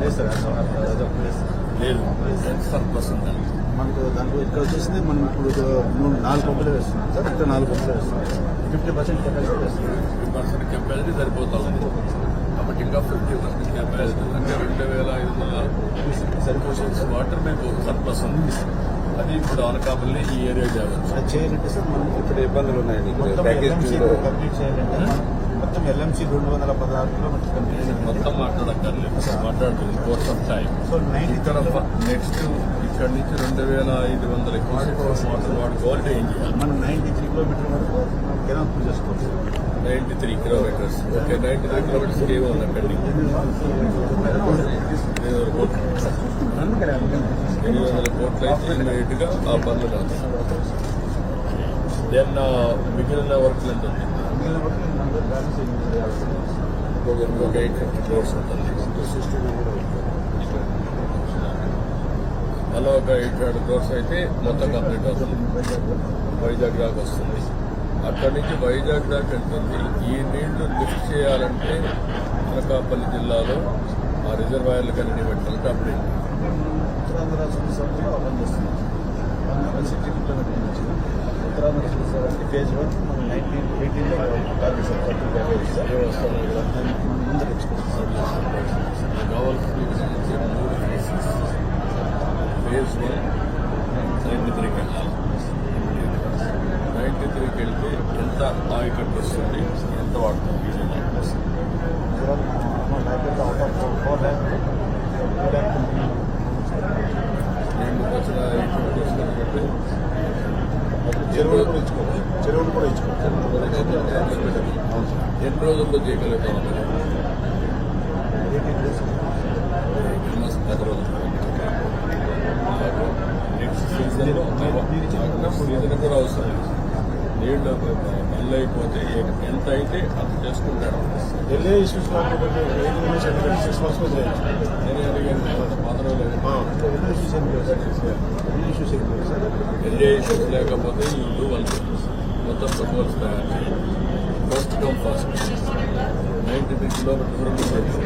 లేదు సార్. లేదు సర్ప్లస్ ఉందండి. మనకు దాంట్లో ఇక్కడ వచ్చేసింది మనం ఇప్పుడు మూడు నాలుగు పంపులు వేస్తున్నాం సార్. ఇక్కడ నాలుగు పంపులు వేస్తున్నాం. ఫిఫ్టీ పర్సెంట్ కెపాసిటీ వేస్తున్నాం. ఫిఫ్టీ పర్సెంట్ కెపాసిటీ సరిపోతా ఉంది. కాబట్టి ఇంకా ఫిఫ్టీ పర్సెంట్ కెపాసిటీ అంటే రెండు వేల ఐదు వందల సరిపోషన్స్ వాటర్ మీకు సర్ప్లస్ ఉంది. అది ఇప్పుడు అనకాపల్లి ఈ ఏరియా అది చేయాలంటే సార్ మనం ఇక్కడ ఇబ్బందులు ఉన్నాయండి. కంప్లీట్ చేయాలంటే మొత్తం ఎల్ఎంసీ రెండు వందల పదహారు కిలోమీటర్స్ మొత్తం మాట్లాడక్కర్లేదు. మాట్లాడుతుంది కోర్స్ ఆఫ్ టైం ఇక్కడ నెక్స్ట్ ఇక్కడ నుంచి రెండు వేల ఐదు వందల వాటర్ వాడుకోవాలంటే ఏం చేయాలి మనం నైన్టీ త్రీ కిలోమీటర్ వరకు కెనాల్ చేసుకోవచ్చు. Ninety three kilometres okay ninety three kilometres ఏమో పెండింగ్ ఎనిమిది వందల కోట్లు అయితే ఇమీడియట్గా ఆ పనులు కాదు దెన్ మిగిలిన వర్క్ ఎంత? ఉంది మిగిలిన వరకు అందరూ బ్యాలెన్స్ ఎయిట్ ఫిఫ్టీ క్రోర్స్ ఉంటుంది అలా ఒక ఎయిట్ హండ్రెడ్ క్రోర్స్ అయితే మొత్తం కంప్లీట్ అవుతుంది. వైజాగ్ దాకా వస్తుంది. అక్కడి నుంచి వైజాగ్ దాకా వెళ్తుంది. ఈ నీళ్ళు లిఫ్ట్ చేయాలంటే అనకాపల్లి జిల్లాలో ఆ రిజర్వాయర్లు కలిగి పెట్టాలంటే అప్పుడు ఉత్తరాంధ్ర సంస్థలో ఓపెన్ చేస్తున్నాం వన్ ఉత్తరాంధ్ర ఫేజ్ వన్ మనం నైన్టీన్ ఎయిటీన్ కాదు సార్ థర్టీ ప్యాకేజ్ సార్ ఏం వస్తుంది ఇక్కడ దాన్ని మనం ముందు తెచ్చుకుంటాం కావాల్సింది మూడు ఫేజెస్ వన్ నైంటీ త్రీకి వెళ్ళాలి నైంటీ త్రీకి వెళ్తే ఎంత ఆయకట్టు వస్తుంది ఎంత వాడుతుంది ల్యాక్ రెండు వచ్చిన ఎయిట్ వస్తుంది కాబట్టి చెరువులు కూడా ఇచ్చుకోవచ్చు చెరువులు కూడా ఇచ్చుకోవచ్చు ఎన్ని రోజుల్లో చేయగలుగుతాం పది రోజులు నెక్స్ట్ సీజన్లో సీజన్ కూడా అవసరం లేదు. నీళ్ళు మళ్ళీ అయిపోతే ఎంత అయితే అంత చేసుకుంటాడు. వెళ్ళే ఇష్యూస్ నేనే అడిగాను పది రోజులు ఎన్నో ఇష్యూస్ లేకపోతే ఇల్లు వాళ్ళు మొత్తం ప్రపోజల్స్ తయారు first come first ninety three kilometres